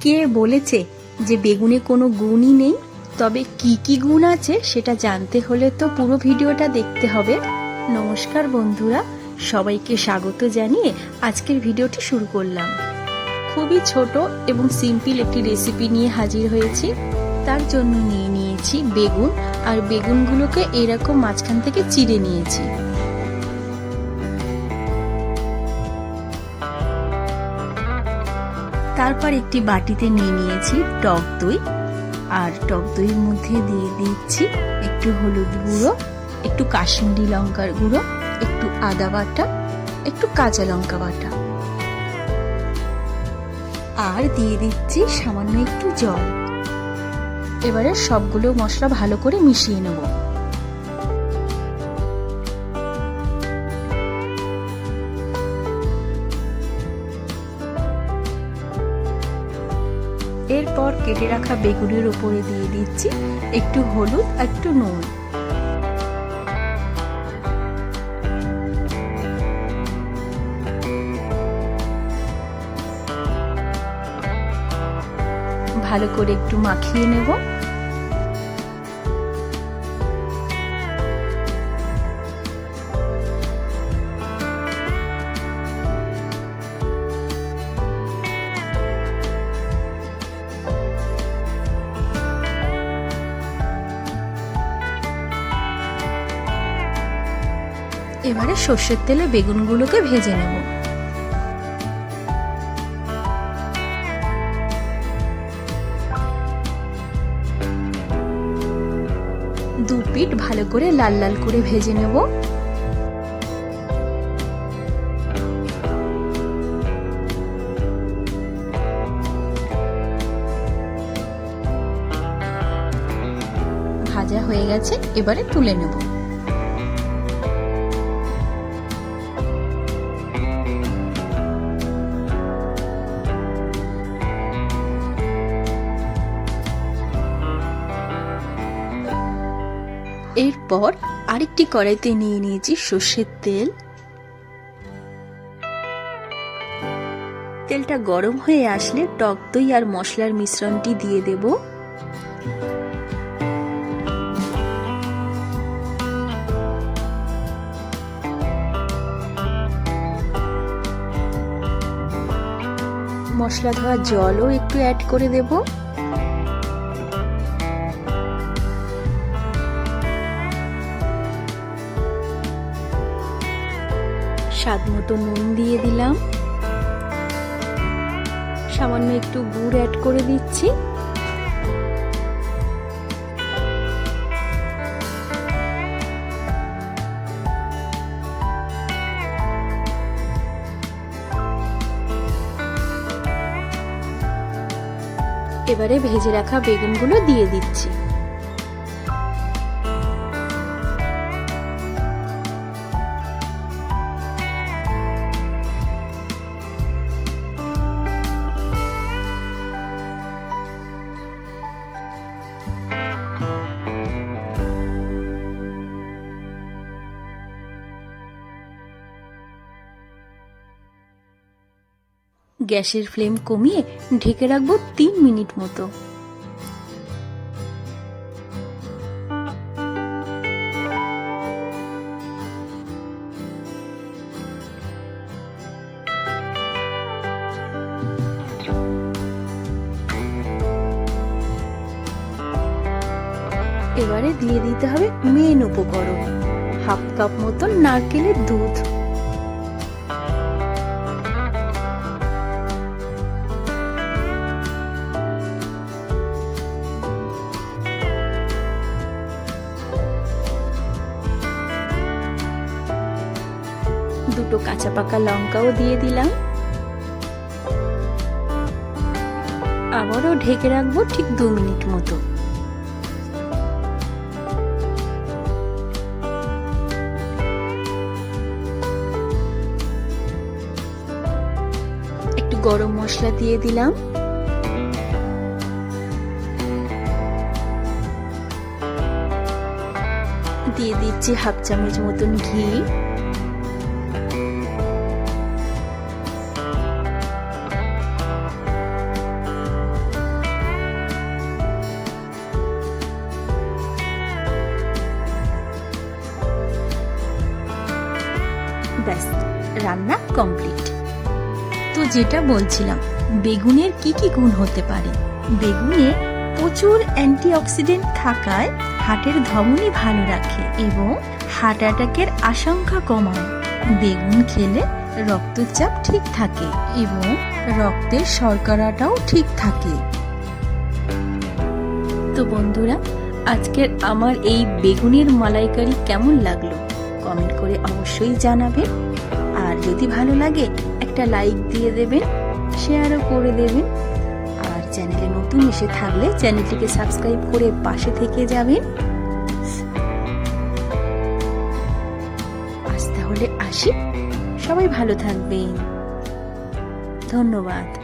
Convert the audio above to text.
কে বলেছে যে বেগুনে কোনো গুণই নেই? তবে কি কি গুণ আছে সেটা জানতে হলে তো পুরো ভিডিওটা দেখতে হবে। নমস্কার বন্ধুরা, সবাইকে স্বাগত জানিয়ে আজকের ভিডিওটি শুরু করলাম। খুবই ছোট এবং সিম্পল একটি রেসিপি নিয়ে হাজির হয়েছি। তার জন্য নিয়ে নিয়েছি বেগুন, আর বেগুনগুলোকে এরকম মাঝখান থেকে চিড়ে নিয়েছি। তারপর একটি বাটিতে নিয়ে নিয়েছি টক দই। আর টক দইয়ের মধ্যে দিয়ে দিচ্ছি একটু হলুদ গুঁড়ো, একটু কাশ্মীরি লঙ্কার গুঁড়ো, একটু আদা বাটা, একটু কাঁচা লঙ্কা বাটা। আর দিয়ে দিচ্ছি সামান্য একটু জল। এবারে সবগুলো মশলা ভালো করে মিশিয়ে নেব। এরপর কেটে রাখা বেগুনের উপরে দিয়ে দিচ্ছি একটু হলুদ আর একটু নুন। ভালো করে একটু মাখিয়ে নেব। এবারে সর্ষের তেলে বেগুনগুলোকে ভেজে নেব। দু পিঠ ভালো করে লাল লাল করে ভেজে নেব। ভাজা হয়ে গেছে, এবারে তুলে নেব। এরপর আরেকটি কড়াইতে নিয়ে নিয়েছি সর্ষের তেল। তেলটা গরম হয়ে আসলে টক দই আর মশলার মিশ্রণটি দিয়ে দেব। মশলা ধোয়া জলও একটু অ্যাড করে দেবো। স্বাদ মতো নুন দিয়ে দিলাম। সামান্য একটু গুড় অ্যাড করে দিচ্ছি। এবারে ভেজে রাখা বেগুনগুলো দিয়ে দিচ্ছি। গ্যাসের ফ্লেম কমিয়ে ঢেকে রাখব তিন মিনিট মতো। এবারে দিয়ে দিতে হবে মেন উপকরণ, হাফ কাপ মতন নারকেলের দুধ। দুটো কাঁচা পাকা লঙ্কাও দিয়ে দিলাম। আবারও ঢেকে রাখব ঠিক দু মিনিট মতো। একটু গরম মশলা দিয়ে দিলাম। দিয়ে দিচ্ছি হাফ চামচ মতন ঘি। রান্না কমপ্লিট তো যেটা বলছিলাম, বেগুনের কি কি গুণ হতে পারে? বেগুনে প্রচুর অ্যান্টিঅক্সিডেন্ট থাকায় হার্টের ধমনী ভালো রাখে এবং হার্ট অ্যাটাকের আশঙ্কা কমায়। বেগুন খেলে রক্তচাপ ঠিক থাকে এবং রক্তের শর্করাটাও ঠিক থাকে। তো বন্ধুরা, আজকের আমার এই বেগুনের মালাইকারি কেমন লাগল? কমেন্ট করে অবশ্যই জানাবেন। আর যদি ভালো লাগে, একটা লাইক দিয়ে দেবেন শেয়ারও করে দেবেন। আর চ্যানেলে নতুন এসে থাকলে চ্যানেলটিকে সাবস্ক্রাইব করে পাশে থেকে যাবেন। আজ তাহলে আসি। সবাই ভালো থাকবেন। ধন্যবাদ।